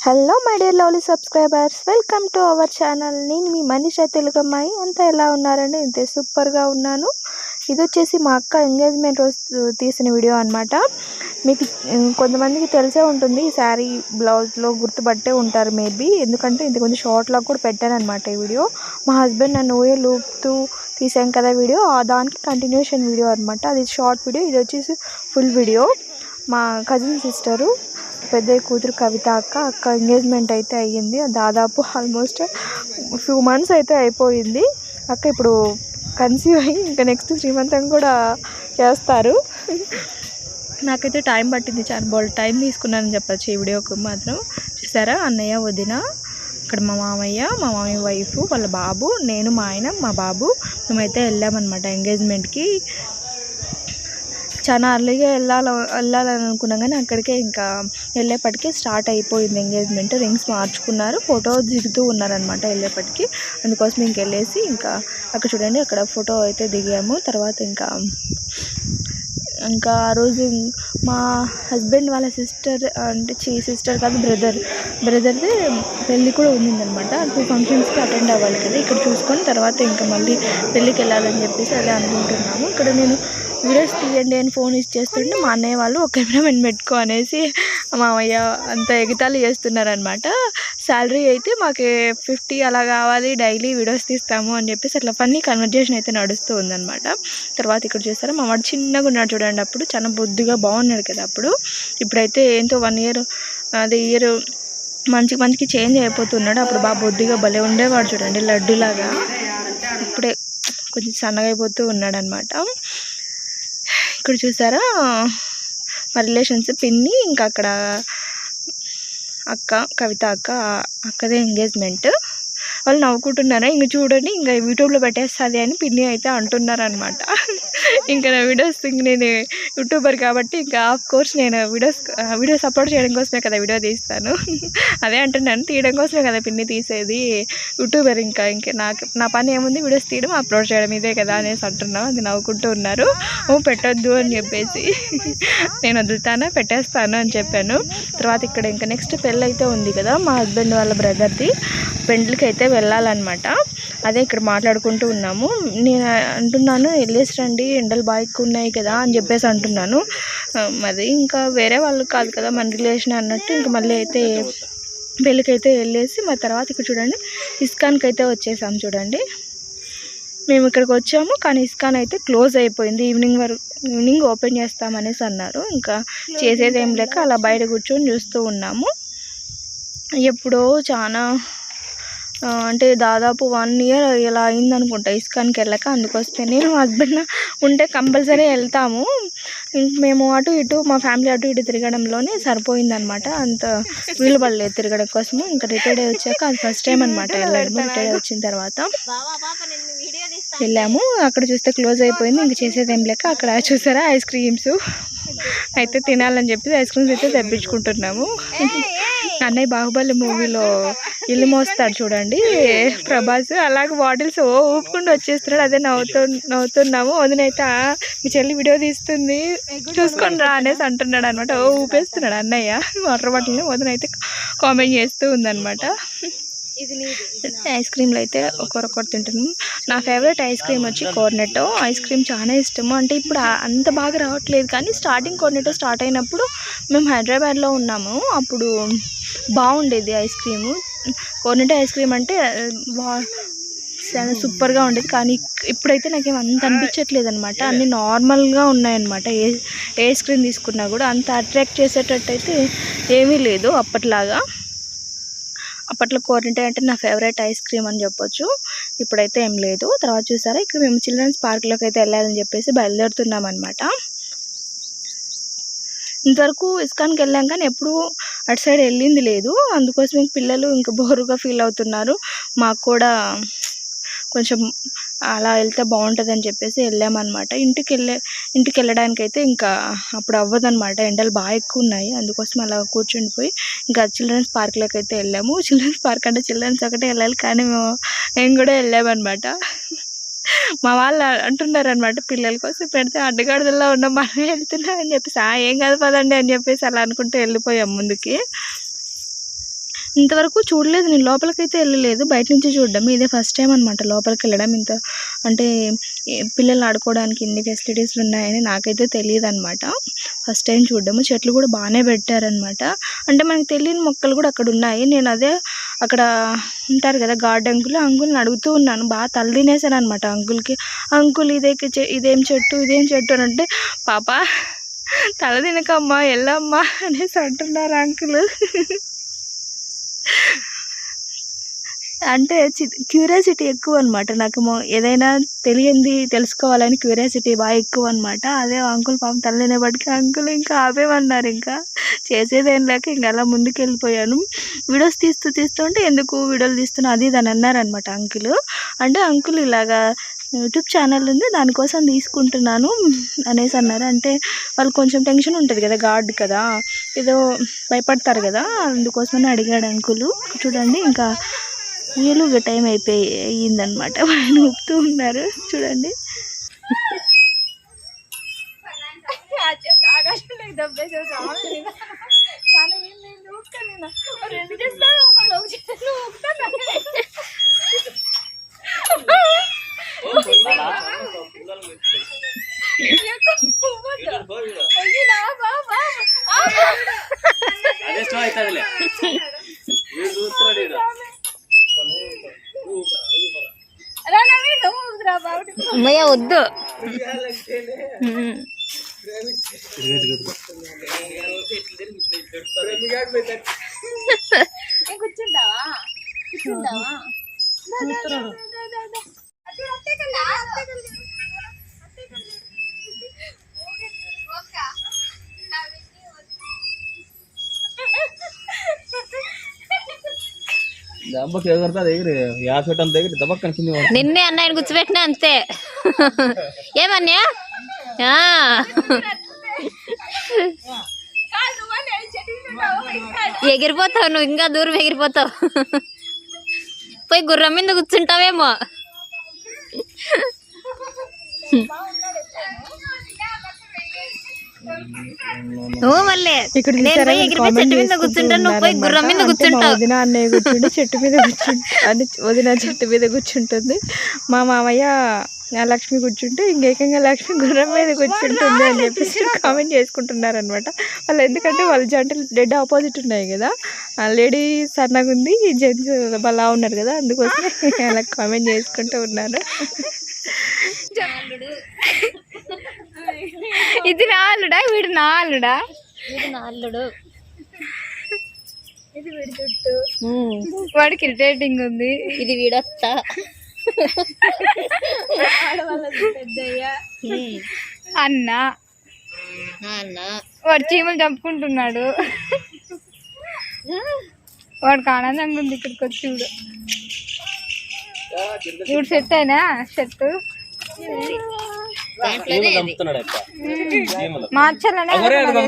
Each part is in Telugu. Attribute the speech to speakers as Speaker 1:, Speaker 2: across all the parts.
Speaker 1: Hello my dear lovely subscribers welcome to our channel నేను మీ మనీషా తెలుగు అమ్మాయి. అంతా ఎలా ఉన్నారండి? ఇంతే సూపర్గా ఉన్నాను. ఇది వచ్చేసి మా అక్క ఎంగేజ్మెంట్ రోజు తీసిన వీడియో అనమాట మీకు కొంతమందికి తెలిసే ఉంటుంది ఈ శారీ బ్లౌజ్లో గుర్తుపట్టే ఉంటారు మేబీ. ఎందుకంటే ఇంత కొంచెం షార్ట్లాగా కూడా పెట్టాను అనమాట ఈ వీడియో. మా హస్బెండ్ నన్ను ఊయే లూపుతూ తీసాం కదా వీడియో. ఆ దానికి కంటిన్యూషన్ వీడియో అనమాట అది షార్ట్ వీడియో. ఇది వచ్చేసి ఫుల్ వీడియో. మా కజిన్ సిస్టరు పెద్ద కూతురు కవిత అక్క అక్క ఎంగేజ్మెంట్ అయితే అయ్యింది. దాదాపు ఆల్మోస్ట్ ఫ్యూ మంత్స్ అయితే అయిపోయింది. అక్క ఇప్పుడు కన్సీవ్ అయ్యి ఇంకా నెక్స్ట్ శ్రీమంతం కూడా చేస్తారు. నాకైతే టైం పట్టింది చాలా. బాగా టైం తీసుకున్నానని చెప్పచ్చు ఈ వీడియోకి మాత్రం. చూసారా? అన్నయ్య వదిన ఇక్కడ మా మామయ్య మా మామయ్య వైఫ్ వాళ్ళ బాబు నేను మా ఆయన మా బాబు. మేమైతే వెళ్ళామన్నమాట ఎంగేజ్మెంట్కి చాలా అర్లీగా వెళ్ళాలి వెళ్ళాలని అనుకున్నాం కానీ అక్కడికే ఇంకా వెళ్ళేపటికి స్టార్ట్ అయిపోయింది ఎంగేజ్మెంట్ రింగ్స్ మార్చుకున్నారు ఫోటో దిగుతూ ఉన్నారనమాట వెళ్ళేపటికి అందుకోసం ఇంక వెళ్ళేసి ఇంకా అక్కడ చూడండి అక్కడ ఫోటో అయితే దిగాము. తర్వాత ఇంకా ఇంకా ఆ రోజు మా హస్బెండ్ వాళ్ళ సిస్టర్ అంటే చీ సిస్టర్ కాదు బ్రదర్ బ్రదర్ది పెళ్ళి కూడా ఉండిందనమాట టూ ఫంక్షన్స్కి అటెండ్ అవ్వాలి కదా ఇక్కడ చూసుకొని తర్వాత ఇంకా మళ్ళీ పెళ్ళికి వెళ్ళాలని చెప్పేసి అదే అనుకుంటున్నాము. ఇక్కడ నేను వీడియోస్ తీయండి అని ఫోన్ ఇచ్చేస్తుంటే మా అన్నయ్య వాళ్ళు ఒక కెమెరామెన్ పెట్టుకో అనేసి మామయ్య అంత ఎగతాళి చేస్తున్నారనమాట శాలరీ అయితే మాకు ఫిఫ్టీ అలా కావాలి డైలీ వీడియోస్ తీస్తాము అని చెప్పేసి అట్లా ఫన్నీ కన్వర్జేషన్ అయితే నడుస్తూ ఉందన్నమాట. తర్వాత ఇక్కడ చూస్తారా మా వాడు చిన్నగా ఉన్నాడు చూడండి అప్పుడు చాలా బొద్దుగా బాగున్నాడు కదా అప్పుడు. ఇప్పుడైతే ఏంటో వన్ ఇయర్ అదే ఇయర్ మంచి మంచికి చేంజ్ అయిపోతున్నాడు. అప్పుడు బాగా బొద్దుగా భలే ఉండేవాడు చూడండి లడ్డులాగా. ఇప్పుడే కొంచెం సన్నగా అయిపోతూ ఉన్నాడు అనమాట ఇక్కడ చూసారా? మా రిలేషన్స్ పిన్ని ఇంకా అక్కడ అక్క కవిత అక్క అక్కదే ఎంగేజ్మెంట్. వాళ్ళు నవ్వుకుంటున్నారు? ఇంక చూడండి ఇంకా యూట్యూబ్లో పెట్టేస్తుంది అని పిన్ని అయితే అంటున్నారు అనమాట ఇంకా నా వీడియోస్ ఇంక నేను యూట్యూబర్ కాబట్టి ఇంకా ఆఫ్ కోర్స్ నేను వీడియోస్ వీడియోస్ అప్లోడ్ చేయడం కోసమే కదా వీడియో తీస్తాను. అదే అంటున్నాను తీయడం కోసమే కదా పిన్ని తీసేది యూట్యూబర్ ఇంకా. ఇంకా నాకు నా పని ఏముంది వీడియోస్ తీయడం అప్లోడ్ చేయడం ఇదే కదా అనేసి అంటున్నాం అది నవ్వుకుంటూ ఉన్నారు. ఓ పెట్టొద్దు అని చెప్పేసి. నేను వదులుతాను పెట్టేస్తాను అని చెప్పాను. తర్వాత ఇక్కడ ఇంకా నెక్స్ట్ పెళ్ళి అయితే ఉంది కదా మా హస్బెండ్ వాళ్ళ బ్రదర్ది. పెండ్లికి అయితే వెళ్ళాలన్నమాట. అదే ఇక్కడ మాట్లాడుకుంటూ ఉన్నాము. నేను అంటున్నాను వెళ్ళేసి రండి ఎండలు బాగా ఎక్కువ ఉన్నాయి కదా అని చెప్పేసి అంటున్నాను. మరి ఇంకా వేరే వాళ్ళు కాదు కదా మన రిలేషన్ అన్నట్టు ఇంకా మళ్ళీ అయితే పెళ్ళికైతే వెళ్ళేసి మా తర్వాత ఇక్కడ చూడండి ఇస్కాన్కి అయితే వచ్చేసాం చూడండి. మేము ఇక్కడికి వచ్చాము కానీ ఇస్కాన్ అయితే క్లోజ్ అయిపోయింది. ఈవినింగ్ వరకు ఈవినింగ్ ఓపెన్ చేస్తామనేసి అన్నారు. ఇంకా చేసేది ఏం లేక అలా బయట కూర్చొని చూస్తూ ఉన్నాము. ఎప్పుడో చాలా అంటే దాదాపు వన్ ఇయర్ ఇలా అయింది అనుకుంటా ఇస్కాన్కి వెళ్ళక అందుకోసమే. నేను మా హస్బెండ్ ఉంటే కంపల్సరీ వెళ్తాము. ఇంక మేము అటు ఇటు మా ఫ్యామిలీ అటు ఇటు తిరగడంలోనే సరిపోయిందనమాట. అంత వీలు పడలేదు తిరగడం కోసము. ఇంకా రిటైర్డ్ అయ్యి వచ్చాక అది ఫస్ట్ టైం అనమాట వెళ్ళడము రిటైర్డ్ వచ్చిన తర్వాత వెళ్ళాము. అక్కడ చూస్తే క్లోజ్ అయిపోయింది. ఇంక చేసేది ఏం లేక అక్కడ చూసారా ఐస్ క్రీమ్స్ అయితే తినాలని చెప్పి ఐస్ క్రీమ్స్ అయితే తెప్పించుకుంటున్నాము. అన్నయ్య బాహుబలి మూవీలో ఇల్లు మోస్తాడు చూడండి. ప్రభాస్ అలాగే బాటిల్స్ ఓ ఊపుకుంటూ వచ్చేస్తున్నాడు. అదే నవ్వుతూ నవ్వుతున్నాము. వదినైతే మీ చెల్లి వీడియో తీస్తుంది. చూసుకొని రా అనేసి అంటున్నాడు అనమాట ఓ ఊపేస్తున్నాడు అన్నయ్య. వాటర్ బాటిల్ని వదినైతే కామెంట్ చేస్తూ ఉందనమాట ఐస్ క్రీమ్లు అయితే ఒకరొకరు తింటున్నాం. నా ఫేవరెట్ ఐస్ క్రీమ్ వచ్చి కోర్నెటో ఐస్ క్రీమ్ చాలా ఇష్టము. అంటే ఇప్పుడు అంత బాగా రావట్లేదు కానీ స్టార్టింగ్ కోర్నెటో స్టార్ట్ అయినప్పుడు మేము హైదరాబాద్లో ఉన్నాము. అప్పుడు బాగుండేది ice cream. Cornetto ice cream అంటే బా చాలా సూపర్గా ఉండేది. కానీ ఇప్పుడైతే నాకేం అంత అనిపించట్లేదు అనమాట అన్నీ నార్మల్గా ఉన్నాయన్నమాట. ఏ ఏ ఐస్ క్రీమ్ తీసుకున్నా కూడా అంత అట్రాక్ట్ చేసేటట్టు అయితే ఏమీ లేదు అప్పట్లాగా. అప్పట్లో కోరింటే అంటే నా ఫేవరెట్ ఐస్ క్రీమ్ అని చెప్పొచ్చు. ఇప్పుడైతే ఏం లేదు. తర్వాత చూసారా ఇక్కడ మేము చిల్డ్రన్స్ పార్క్లోకి అయితే వెళ్ళాలని చెప్పేసి బయలుదేరుతున్నాం అనమాట ఇంతవరకు ఇస్కాన్కి వెళ్ళాం కానీ ఎప్పుడు అటు సైడ్ వెళ్ళింది లేదు. అందుకోసం పిల్లలు ఇంకా బోరుగా ఫీల్ అవుతున్నారు. మాకు కూడా కొంచెం అలా వెళ్తే బాగుంటుంది అని చెప్పేసి వెళ్ళామన్నమాట. ఇంటికి వెళ్ళే ఇంటికి వెళ్ళడానికి అయితే ఇంకా అప్పుడు అవ్వదన్నమాట. ఎండలు బాగా ఎక్కువ ఉన్నాయి. అందుకోసం అలా కూర్చుండిపోయి ఇంకా చిల్డ్రన్స్ పార్క్లోకి అయితే వెళ్ళాము. చిల్డ్రన్స్ పార్క్ అంటే చిల్డ్రన్స్ ఒకటే వెళ్ళాలి కానీ మేము మేము కూడా వెళ్ళామన్నమాట. మా వాళ్ళు అంటున్నారు అనమాట పిల్లల కోసం పెడితే అడ్డగాడిదల్లో ఉన్న మనం వెళ్తున్నాం అని చెప్పేసి "ఆ, ఏం కాదు పదండి అని చెప్పేసి అలా అనుకుంటూ వెళ్ళిపోయాం ముందుకి. ఇంతవరకు చూడలేదు. నేను లోపలికైతే వెళ్ళలేదు. బయట నుంచి చూడడం ఇదే ఫస్ట్ టైం అనమాట లోపలికి వెళ్ళడం. ఇంత అంటే పిల్లలు ఆడుకోవడానికి ఇన్ని ఫెసిలిటీస్ ఉన్నాయని నాకైతే తెలియదు అనమాట ఫస్ట్ టైం చూడడము. చెట్లు కూడా బాగానే పెట్టారనమాట అంటే మనకు తెలియని మొక్కలు కూడా అక్కడ ఉన్నాయి. నేను అదే అక్కడ ఉంటారు కదా గార్డెన్ అంకుల్ అంకుల్ని అడుగుతూ ఉన్నాను. బాగా తలదినేశాను అనమాట అంకుల్కి. అంకుల్ ఇదే ఇదేం చెట్టు ఇదేం చెట్టు అని అంటే పాప తల తినకమ్మా వెళ్ళమ్మా అనేసి అంటున్నారు అంకులు. అంటే క్యూరియాసిటీ ఎక్కువ అనమాట నాకు ఏదైనా తెలియంది తెలుసుకోవాలని క్యూరియాసిటీ బాగా ఎక్కువ అనమాట అదే అంకుల్ పాపం తల అంకుల్ ఇంకా ఆపేమన్నారు ఇంకా. చేసేదేం లేక ఇంకా అలా ముందుకు వెళ్ళిపోయాను వీడియోస్ తీస్తూ తీస్తుంటే ఎందుకు వీడియోలు తీస్తున్నా అది ఇది అని అన్నారనమాట అంకుల్. అంటే అంకుల్ ఇలాగా యూట్యూబ్ ఛానల్ ఉంది దానికోసం తీసుకుంటున్నాను అనేసి అన్నారు. అంటే వాళ్ళు కొంచెం టెన్షన్ ఉంటుంది కదా గాడ్ కదా ఏదో భయపడతారు కదా అందుకోసమని అడిగాడు అంకులు. చూడండి ఇంకా వీళ్ళు టైం అయిపోయి అయ్యిందనమాట వాళ్ళు ఊపుతూ ఉన్నారు. చూడండి.
Speaker 2: అదే స్టో అవుతుందిలే వీడు చూస్తున్నాడు ఈడ.
Speaker 1: అమ్మయ్య వద్దు
Speaker 2: దెబ్బకి ఎగురుతుంది ఎగిరి. యాభై
Speaker 3: నిన్నే అన్నయ్యని కూర్చోబెట్టినా అంతే. ఏమన్నా ఎగిరిపోతావు నువ్వు ఇంకా దూరం ఎగిరిపోతావు. పోయి గుర్రం మీద కూర్చుంటావేమో. నువ్వు మళ్ళీ
Speaker 1: ఇక్కడ
Speaker 3: చెట్టు మీద కూర్చుంటాను నువ్వు పోయి గుర్రం మీద కూర్చుంటావు.
Speaker 1: వదిన అన్నయ్య చెట్టు మీద కూర్చుంటే అంటే వదిన చెట్టు మీద కూర్చుంటుంది. మా మామయ్య ఆ లక్ష్మి కూర్చుంటే ఇంకేకంగా లక్ష్మి గుర్రం మీద కూర్చుంటుంది అని చెప్పేసి కామెంట్ చేసుకుంటున్నారు అనమాట వాళ్ళు ఎందుకంటే వాళ్ళ జంటలు డెడ్ ఆపోజిట్ ఉన్నాయి కదా. ఆ లేడీ సన్నగా ఉంది జెంట్స్ బలా ఉన్నారు కదా అందుకోసం అలా కామెంట్ చేసుకుంటూ ఉన్నారు. ఇది నా అల్లుడా? వీడు నా అల్లుడా?
Speaker 3: ఇది నా అల్లుడు.
Speaker 1: ఇది వీడి చుట్టూ వాడికి ఇరిటేటింగ్ ఉంది.
Speaker 3: ఇది వీడొత్త.
Speaker 1: అన్న.
Speaker 3: అన్న.
Speaker 1: వాడు చీమలు చంపుకుంటున్నాడు. వాడికి ఆనందంగా ఉంది ఇక్కడికి వచ్చి చూడు. ఇప్పుడు సెట్ అయినా? షర్ట్?
Speaker 2: అప్ప. చీమలు.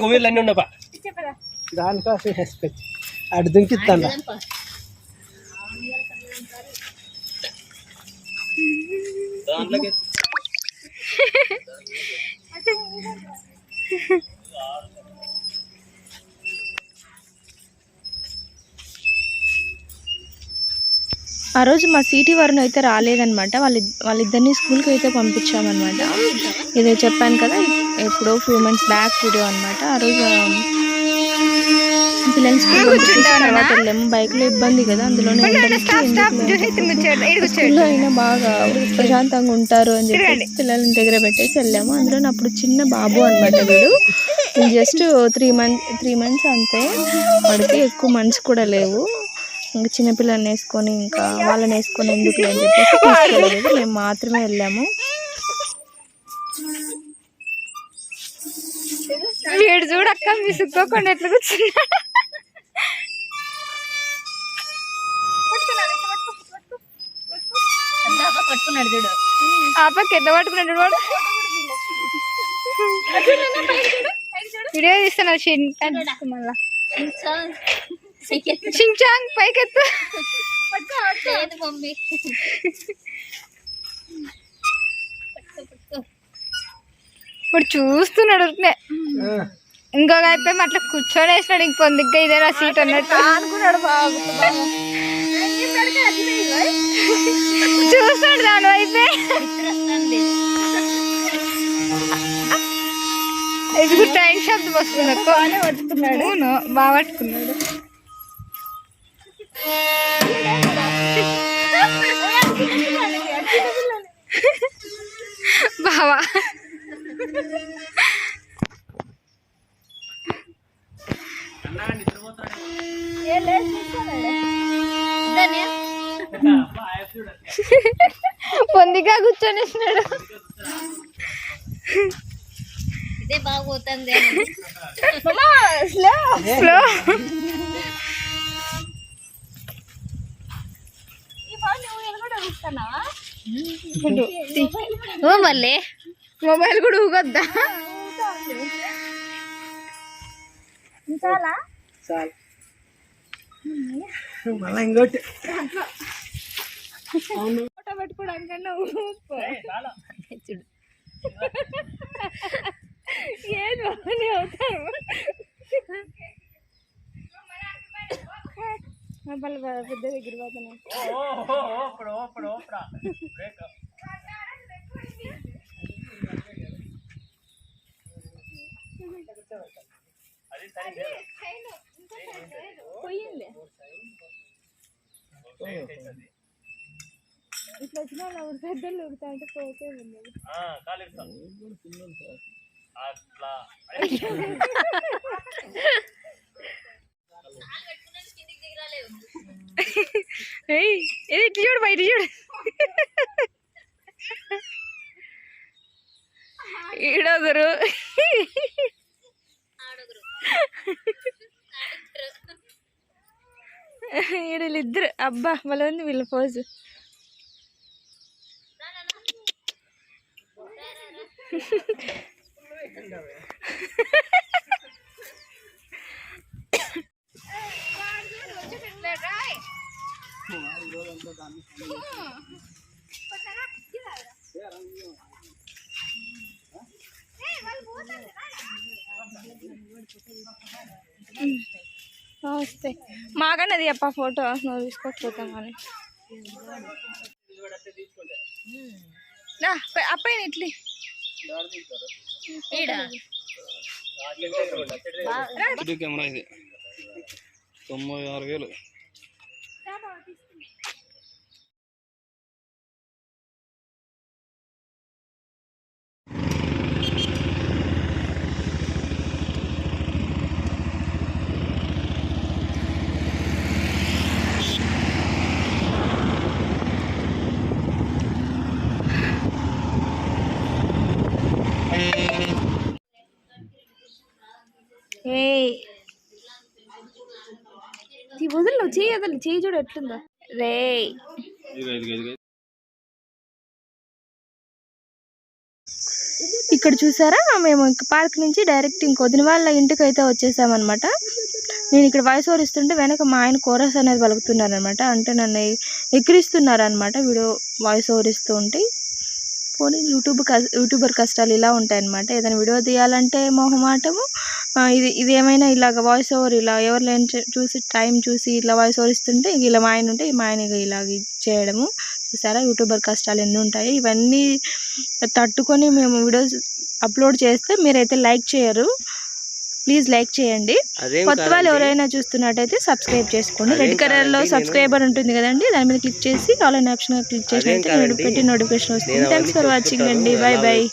Speaker 1: ఆ రోజు మా సిటీ వారిని అయితే రాలేదనమాట వాళ్ళ వాళ్ళిద్దరిని స్కూల్కి అయితే పంపించామన్నమాట. ఇదే చెప్పాను కదా ఎప్పుడో ఫ్యూ మంత్స్ బ్యాక్ వీడియో అనమాట ఆ రోజు పిల్లల్ని స్కూల్ తర్వాత వెళ్ళాము. బైక్లో ఇబ్బంది కదా అందులోనే స్కూల్లో అయినా బాగా ప్రశాంతంగా ఉంటారు అని చెప్పి పిల్లల్ని దగ్గర పెట్టేసి వెళ్ళాము. అందులో అప్పుడు చిన్న బాబు అనమాట వీడు. Just three month three months అంతే. వాడికి ఎక్కువ మంత్స్ కూడా లేవు. ఇంకా చిన్నపిల్లల్ని వేసుకొని ఇంకా వాళ్ళని వేసుకొని ఎందుకు అని చెప్పేసి తీసుకెళ్ళలేదు. మేము మాత్రమే వెళ్ళాము. వీడు చూడక్క విసుక్కోకుండా ఎట్లా కూర్చున్నా
Speaker 3: పట్టుకున్నాడు చూడు
Speaker 1: ఆ పక్క ఎంత పట్టుకున్నాడు వాడు వీడియో తీస్తున్నా మళ్ళా. చించాంగ్ పైకెత్తు.
Speaker 3: లేదు మమ్మీ
Speaker 1: ఇప్పుడు చూస్తున్నాడు ఉరికనే. ఇంకొక అయిపోయి అట్లా కూర్చొని వేసినాడు ఇంకో దిగ్గా ఇదేనా సీట్ అన్నట్టు. అనుకున్నాడు చూస్తాడు దాని వైపే ఇది ట్రైన్ శబ్దం వస్తుంది పట్టుకున్నాడు. అవును బాగా పట్టుకున్నాడు. బావా. పొందిగా కూర్చొనేసినాడు
Speaker 3: ఇదే బాగోతుంది
Speaker 1: స్లో
Speaker 3: ఓ మళ్ళీ.
Speaker 1: మొబైల్ కూడా ఊగొద్దా?
Speaker 4: చాలు. మళ్ళీ ఇంకోటి.
Speaker 1: ఫోటో పెట్టుకోవడానికన్నా
Speaker 3: చూడు.
Speaker 1: ఏది బాగానే అవుతారు? మళ్ళీ పెద్ద దగ్గర పోతున్నాయి పోయింది ఇట్లా వచ్చిన వాళ్ళు ఎవరు పెద్దలు ఉడతా అంటే పోతే ఉన్నది ఏయ్ ఇది ఇటు చూడు బయట చూడు. ఈడొకరు. ఈడలిద్దరు. అబ్బా వాళ్ళ ఉంది వీళ్ళ పోజు వస్తాయి. మాకన్నది అప్ప ఫోటో నువ్వు తీసుకోకపోతాం అని. అప్పయ్య ఇట్లీ.
Speaker 2: కెమెరా ఇది. తొంభై ఆరు వేలు.
Speaker 1: చేయి వదిలి చేయి చూడు ఎట్లుందో. రే ఇక్కడ చూసారా? మేము ఇంక పార్క్ నుంచి డైరెక్ట్ ఇంకొదిన వాళ్ళ ఇంటికి అయితే వచ్చేసామన్నమాట. నేను ఇక్కడ వాయిస్ ఓవర్ ఇస్తుంటే వెనక మా ఆయన కోరస్ అనేది పలుకుతున్నారనమాట అంటే నన్ను ఎక్కిరిస్తున్నారనమాట వీడియో వాయిస్ ఓవర్ ఇస్తూ ఉంటే. పోనీ యూట్యూబ్ యూట్యూబర్ కష్టాలు ఇలా ఉంటాయన్నమాట. ఏదైనా వీడియో తీయాలంటే మొహమాటము ఇది ఇది ఏమైనా ఇలాగ వాయిస్ ఓవర్ ఇలా ఎవరు లేని చూసి టైం చూసి ఇట్లా వాయిస్ ఓవర్ ఇస్తుంటే ఇలా మా ఆయన ఉంటే మా ఆయన ఇలా చేయడము. చూసారా? యూట్యూబర్ కష్టాలు ఎన్ని ఉంటాయి. ఇవన్నీ తట్టుకొని మేము వీడియోస్ అప్లోడ్ చేస్తే మీరైతే లైక్ చేయరు. ప్లీజ్ లైక్ చేయండి. కొత్త వాళ్ళు ఎవరైనా చూస్తున్నట్టయితే సబ్స్క్రైబ్ చేసుకోండి. రెడ్ కలర్లో సబ్స్క్రైబర్ ఉంటుంది కదండి దాని మీద క్లిక్ చేసి ఆల్ అండ్ ఆప్షన్ క్లిక్ చేసినట్టు పెట్టి నోటిఫికేషన్ వస్తుంది. థ్యాంక్స్ ఫర్ వాచింగ్ అండి. Bye bye